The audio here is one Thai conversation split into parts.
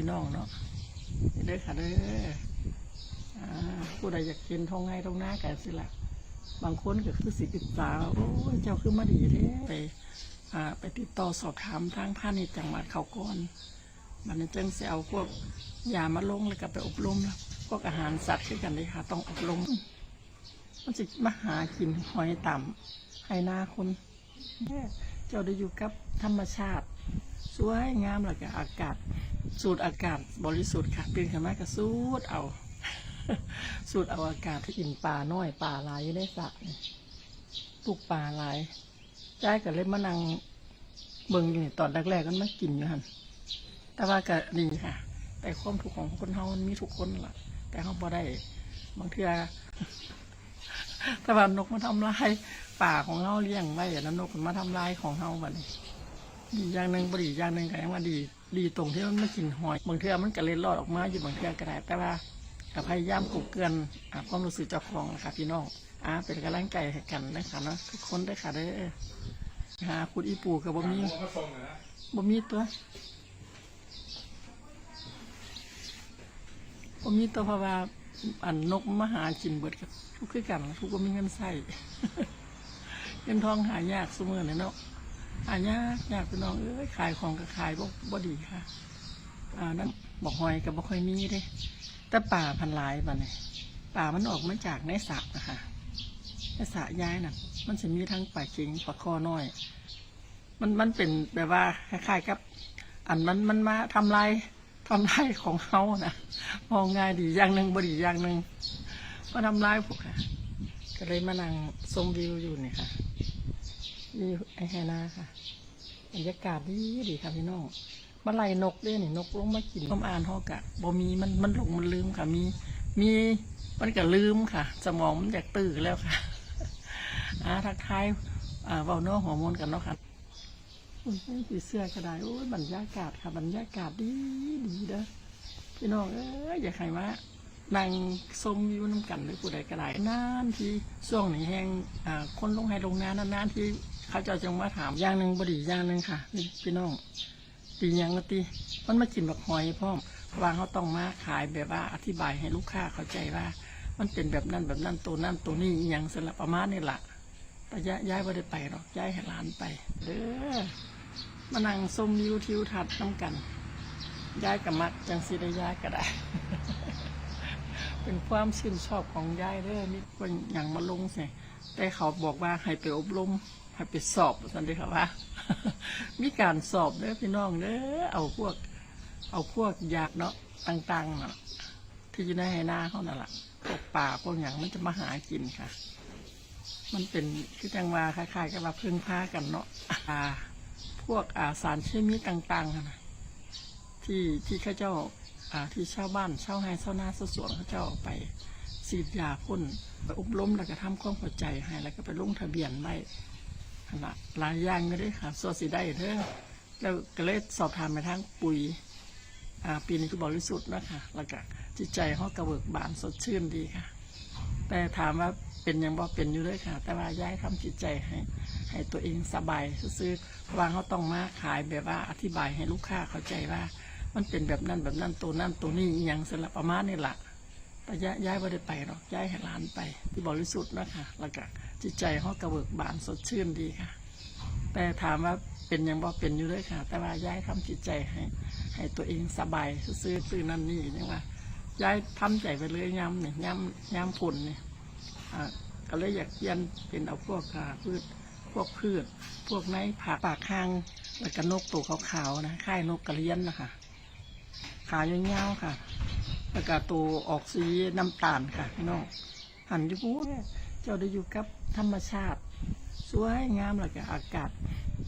พี่น้องเนาะนี่เด้อค่ะเด้ออผู้ใดอยากกินท้องไงท้องหน้ากันสิละบางคนก็คือสิติดตาโอ้ยเจ้าคือมาดีเด้ไปอ่าไปติดต่อสอบถามทางพาณิชย์จังหวัดเขาก่อนมันจังสิเอาพวกยามาลงแล้วก็ไปอบรมแล้วพวกอาหารสัตว์คือกันเลยค่ะต้องอบรมมันจะมาหากินหอยต่ำให้หน้าคนเจ้าได้อยู่กับธรรมชาติ สวยงามแล้วก็อากาศ สูดอากาศบริสุทธิ์ค่ะตื่นขึ้นมาก็สูดเอา สูดเอาอากาศที่กินปลาน้อยปลาลายอยู่ในสระปลูกปลาลายย้ายก็เลยมานั่งเบิ่งอยู่นี่ตอนแรกๆก็มากินอยู่หันแต่ว่าก็ดีค่ะ แต่ความทุกของคนเฮามันมีทุกคนล่ะแต่เขาบ่ได้บางเทื่อถ้าว่านกมาทำลายป่าของเฮาเลี้ยงไว้อแล้วนกมันมาทำลายของเฮาบัดนี้ ดีอย่างหนึ่งบดีอย่างหนึ่งก็ยังว่าดี ดีตรงที่มันไม่กินหอย บางเทื่อมันก็เลยรอดออกมาอยู่บางเทื่อก็ได้แต่ว่าก็พยายามกลุกเกลือนความรู้สึกเจ้าของนะคะพี่น้องอ่าเป็นกำลังใจให้กันนะคะเนาะทุกคนได้ค่ะเด้หาคุณอีปูกับบ่มีบ่มีตัวบ่มีตัวเพราะว่าอันนกมหากินเบิดกับทุกคือกันทุกก็มีเงินใส่เงินทองหายากเสมอเลยเนาะ หายากยากพี่น้องเอ้ยขายของก็ขายบ่บ่ดีค่ะอ่านั่นบอกหอยกับบ่ค่อยมีเด้แต่ป่าพันหลายบัดนี้ป่ามันออกมาจากในสระนะคะในสระย้ายน่ะ มันจะมีทั้งป่าเข็งป่าคอน้อย มันมันเป็นแบบว่าคล้ายๆกับ อันมันมันมาทำลายทำลายของเขานะมองง่ายดีอย่างหนึ่งบดีอย่างหนึ่งมาทำลายพวกค่ะก็เลยมานั่งชมวิวอยู่เนี่ยค่ะ นี่ไอแฮนาค่ะบรรยากาศดีดีค่ะพี่น้องมาไล่นกด้วยนี่นกลงมากินต้มอ่านฮอกะบ่มีมันมันหลงมันลืมค่ะ มีมีมันก็ลืมค่ะ สมองมันอยากตื่นแล้วค่ะอ่าทักทายอ่าเบาเนื้อหัวมนกันเนาะค่ะอุ้ยสีเสื้อก็ได้โอ้ยบรรยากาศค่ะ บรรยากาศดีดีเด้อพี่น้องเอ้ยอย่าใครมานั่งชมวิวน้ำกันหรือผู้ใดก็ได้นานที่ช่วงนี้แห้งอ่าคนลงให้ลงนานนานๆที่ ขาเจะจังมาถามอย่างหนึ่งบดีอย่างหนึ่งค่ะนี่พี่น้องตีอย่างละตีมันมากินบักหอยพ่อมเพราะว่าเขาต้องมาขายแบบว่าอธิบายให้ลูกค้าเข้าใจว่า มันเป็นแบบนั้นแบบนั้นตัวนั้นตัวนี้อย่างสลับประมาณนี่แหละแต่ย้ายย้ายไม่ได้ไปหรอกย้ายให้หลานไปเด้อมานั่งชมวิวทิวทัศน์น้ำกัน ย้ายกับมักจังสิได้ย้ายก็ได้เป็นความชื่นชอบของยายเด้อนี่เป็นอย่างมาลงใส่ แต่เขาบอกว่าให้ไปอบรมให้ไปสอบสันเดีครับว่า มีการสอบเด้อพี่น้องเด้อเอาพวก เอาพวกยากเนาะต่างๆเนาะที่อยู่ในไหน้าเขานั่นแหละพวกป่าพวกอย่างมันจะมาหากินค่ะ มันเป็นคือจังว่าคล้ายๆกับว่าพึ่งพากันเนาะอ่าพวกอาสารเคมีต่างๆนะที่ที่ข้าเจ้าอ่าที่ชาวบ้านชาวไร่ชาวนาชาวสวนเขาเจ้าไป ฉีดยาพ่นไปอบรมแล้วก็ทำความเข้าใจให้แล้วก็ไปลงทะเบียนไว้หั่นละหลายอย่างก็ได้ค่ะสวนสีได้เด้อแล้วก็เลยสอบถามไปทางปุ๋ยอ่าปีนี้คือบริสุทธิ์นะคะแล้วก็จิตใจเขากระเบิกบานสดชื่นดีค่ะ แต่ถามว่าเป็นยังบ่เป็นอยู่เลยค่ะ แต่ว่าย้ายทำจิตใจให้ ให้ตัวเองสบายซื้อๆเพราะว่าเขาต้องมาขายแบบว่าอธิบายให้ลูกค้าเข้าใจว่า มันเป็นแบบนั้นแบบนั้นตัวนั้นตัวนี้อย่างสลับประมาณนี่แหละ แต่ย้ายย้ายไม่ได้ไปหรอกย้ายให้หลานไป ที่บริสุทธิ์นะคะแล้วก็จิตใจเขากระเบิกบานสดชื่นดีค่ะ แต่ถามว่าเป็นยังบ่เป็นอยู่เลยค่ะ แต่ว่าย้ายทำจิตใจให้ ให้ตัวเองสบายซื้อซื้อนั่นนี่นี่ว่าย้ายทำใจไปเลยย้ำเนี่ยย้ำย้ำผลเนี่ยอ่าก็เลยอยากเปลี่ยนเป็นเอาพวกพืชพวกพืช พวกไม้ผักปากข้างแล้วก็นกตัวขาวๆนะค่ายนกกระเรียนนะคะขาเงี้ยวๆค่ะ แล้วก็ตัวออกสีน้ำตาลค่ะพี่น้องหันอยู่พูดเจ้าได้อยู่กับธรรมชาติสวยงามแล้วก็อากาศ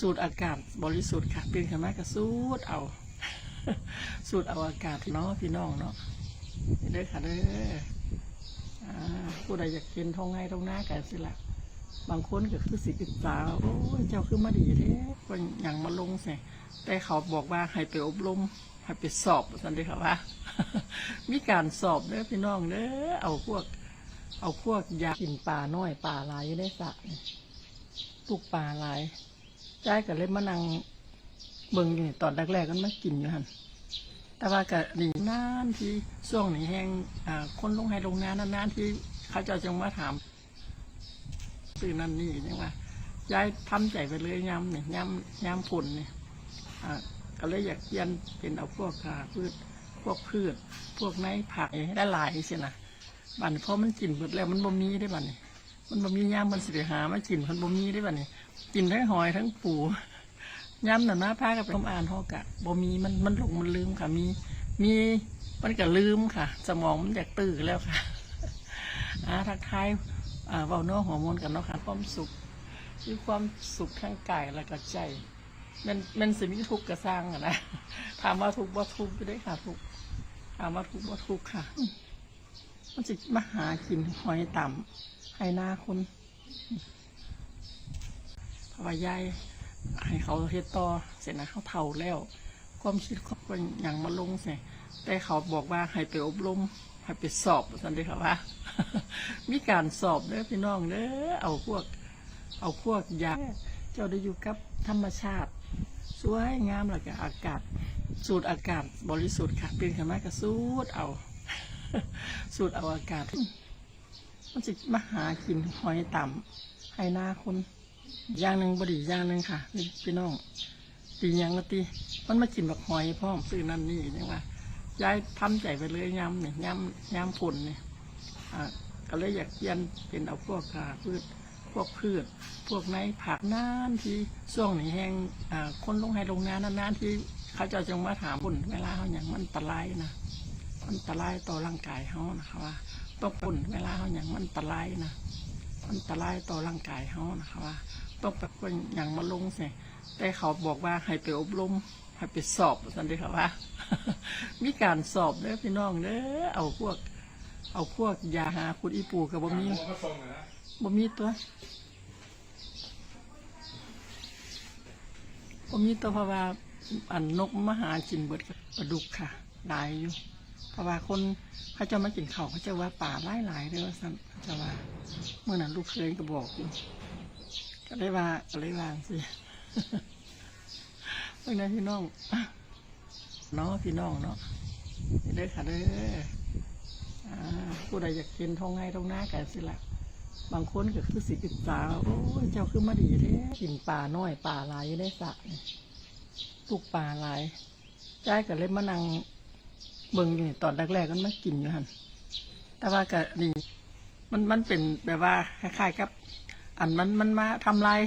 สูดอากาศบริสุทธิ์ค่ะเป็นขึ้นมาก็สูดเอา สูดเอาอากาศเนาะพี่น้องเนาะเด้อค่ะเด้ออ่าผู้ใดอยากกินทองไงทองหน้ากันสิละบางคนก็คือสิติดตาโอ้ยเจ้าคือมาดีเด้เป็นอย่างมาลงใส่แต่เขาบอกว่าให้ไปอบรมให้ไปสอบสันเดีครับว่า มีการสอบเด้อพี่น้องเด้อเอาพวก เอาพวกยากินปลาน้อยปลาหลายอยู่ในสระนี่ปลูกปลาหลายยายก็เลยมานั่งเบิ่งอยู่นี่ตอนแรกๆก็มากินอยู่หันแต่ว่าก็นี่นานที่ช่วงนี้แห้งอ่าคนลงให้ลงนานนานๆที่เขาเจะจะมาถามซื้อนั่นนี่ยังว่ายายทำใจไปเลยย้ำเนี่ยย้ำย้ำผลเนี่ยอ่าก็เลยอยากเรียนเป็นเอาพวกอ่าพืช พวกพืช พวกไม้ผักได้หลายสินะบัดนเพราะมันกินหมดแล้วมันบ่มีได้บัดนี่มันบ่มีย่ามมันสิไปหามากินมันบ่มีได้บัดนี่กินทั้งหอยทั้งปูย้ำหน่ะนะพากับไปอ่านฮอกะบ่มีมันมันหลงมันลืมค่ะ มีมีมันก็ลืมค่ะ สมองมันอยากตื่นแล้วค่ะอ่าทักทายอ่าเว้าเนื้อฮอร์โมนกันเนาะค่ะความสุขมีความสุขทั้งกายและก็ใจ มันมันสิมีทุกข์ก็สร้างอะนะถามว่าทุกข์ว่าทุกข์ได้ค่ะทุกข์ถามว่าทุกข์ว่าทุกข์ค่ะ มันจะมาหากินหอยต่ำให้หน้าคนเพราะว่ายายให้เขาเฮ็ดต่อเสร็จนะเขาเท่าแล้ว ความคิดเขาเป็นอย่างมาลงเสแต่เขาบอกว่าให้ไปอบรมให้ไปสอบสันเดีค่ะว่ามีการสอบเด้อพี่น้องเด้อเอาพวก เอาพวกยาเจ้าได้อยู่กับธรรมชาติ สวยงามแล้วก็อากาศ สูดอากาศบริสุทธิ์ค่ะเป็นขึ้นมาก็สูดเอา สูดเอาอากาศ มันจะมาหากินหอยต่ำให้หน้าคนอย่างหนึ่งบดีอย่างหนึ่งค่ะพี่น้องตียังก็ตีมันมากินแบบหอยพร้อมซื้อนั่นนี่ยังว่าย้ายทำใจไปเลยย้ำเนี่ยย้ำย้ำผลเนี่ยอ่าก็เลยอยากเรียนเป็นเอาพวกอ่าพืช พวกพืช พวกไม้ผักนานที่ช่วงนี้แห้งคนลงให้ลงนานนานๆที่เขาจะจะมาถามผลเวลาเขาอย่างมันตรายนะมันตรายต่อร่างกายเขานะคะว่าต้องผลเวลาเขาอย่างมันตรายนะอันตรายต่อร่างกายเขานะคะว่าต้องแบบว่าอย่างมาลงเสียแต่เขาบอกว่าให้ไปอบรมให้ไปสอบสันเดีค่ะว่า มีการสอบเด้อพี่น้องเด้อเอาพวก เอาพวกยาหาคุณอีปูกับบ่มี บ่มีตัวบ่มีตัวเพราะว่าอันนกมหากินเบิดปลาดุกค่ะหลายอยู่เพราะว่าคนเขาจะมากินเขาเขาจะว่าป่าหลายหลายเลยว่าสั่นเขาจะว่าเมื่อนั้นลูกเคยก็บอกอยู่ก็เลยว่าก็เลยวางสิเมื่อนั้นพี่น้องเนาะพี่น้องเนาะเด้อค่ะเด้อผู้ใดอยากกินทองไงทองหน้ากันสิละ บางคนก็คือสิกิษาโอ้ยเจ้าคือมาดีเด้กินป่าน้อยป่าหลายอยู่ได้สะปลูกป่าหลายใจายก็เลยมานั่งเบิ่งนี่ตอนแรกๆก็มากินอยู่หันแต่ว่าก็นี่มันมันเป็นแบบว่าคล้ายๆกับ อันมันมันมาทำลาย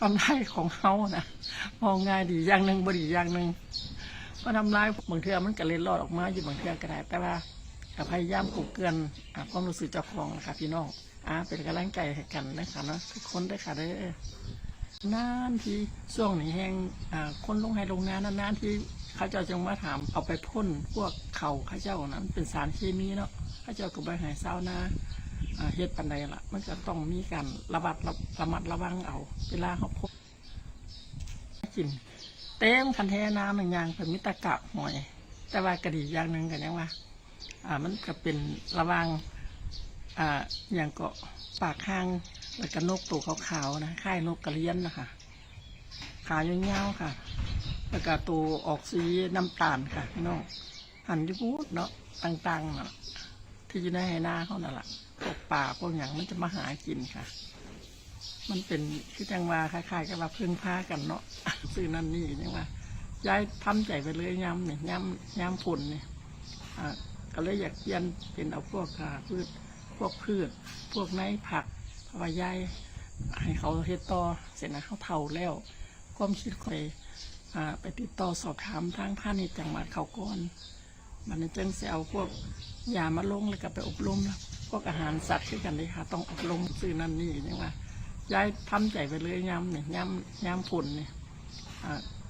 ทำลายของเขานะมองง่ายดีอย่างหนึ่งบดีอย่างหนึ่งมาทำลายบางเทือมันก็เลยรอดออกมาอยู่บางเทือก็ได้แต่ว่าพยายามกุกเกลือนความรู้สึกเจ้าของนะคะพี่น้อง อ่าเป็นกำลังใจให้กันนะคะเนาะทุกคนได้อค่ะเด้อนานที่ช่วงนี้แห้งอ่าคนลงให้ลงนานนานๆที่เขาเจ้าจะมาถามเอาไปพ่นพวกเขาเขาเจ้านั้นเป็นสารเคมีเนาะเขาเจ้าก็ไปหายเศร้านาเฮ็ดปันใดละมันจะต้องมีการระบัดระระมัดระวังเอา เวลาเขาพบกิน เต็มคันแท้น้ำหนึ่งอย่างเป็นมิตรกะหอย แต่ว่ากระดีอย่างหนึ่งกันยังว่า อ่ามันก็เป็นระวัง อ่าอย่างเกาะปากข้างแล้วก็นกตัวขาวๆนะค่ายนกกระเรียนนะคะขาเงี้ยวๆค่ะ แล้วก็ตัวออกสีน้ำตาลค่ะพี่น้องหันอยูพูดเนาะต่างๆเนาะที่อยู่ในไหหน้าเขานั่นแหละพวกป่าพวกอย่างมันจะมาหากินค่ะ มันเป็นคือจังว่าคล้ายๆกับว่าพึ่งพากันเนาะซื้อนั่นนี่จังว่าย้ายทำใจไปเลยย้ำเนี่ยย้ำย้ำผลเนี่ยอ่าก็เลยอยากเรียนเป็นเอาพวกอ่าพืช พวกพืช พวกไม้ผักพว่ายายให้เขาเฮ็ดต่อเสร็จนะเขาเท่าแล้ว ความคิดคอยไปติดต่อสอบถามทางพาณิชย์จังหวัดเขาก่อนมันจึงจะเอาพวกยามาลงแล้วก็ไปอบรมแล้วพวกอาหารสัตว์คือกันเลยค่ะต้องอบรมซื้อนั่นนี่ยังว่าย้ายทำใจไปเลยย้ำเนี่ยย้ำย้ำผลเนี่ย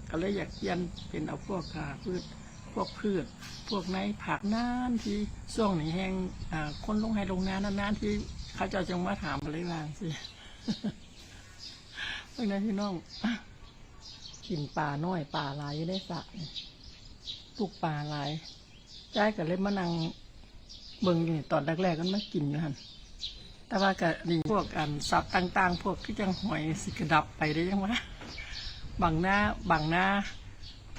ก็เลยอยากเรียนเป็นเอาพวกพืช พวกพืช พวกไม้ผักนานที่ช่วงนี้แห้งคนลงให้ลงนานนานที่เขาเจะจะมาถามอะไรบางสิเมื่อนั้นพี่น้องกินป่าน้อยป่าลายอยู่ได้สะปลูกป่าลายยายก็เลยมานั่งเบิ่งอยู่นี่ตอนแรกๆก็มากินอยู่หันแต่ว่าก็นี่พวกอันสับต่าง ๆ พวกที่จังหอยสิกระดับไปได้ยังวะบางหน้าบางหน้า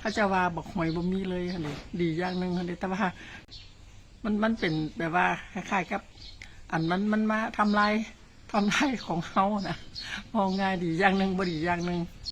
เขาจะว่าบอกหอยบ่มีเลยฮะเนนี่ดีอย่างหนึ่งฮะเนนี่แต่ว่า มันมันเป็นแบบว่าคล้ายๆกับ อันมันมันมาทำลายทำลายของเขานะมองง่ายดีอย่างหนึ่งบ่ดีอย่างหนึ่ง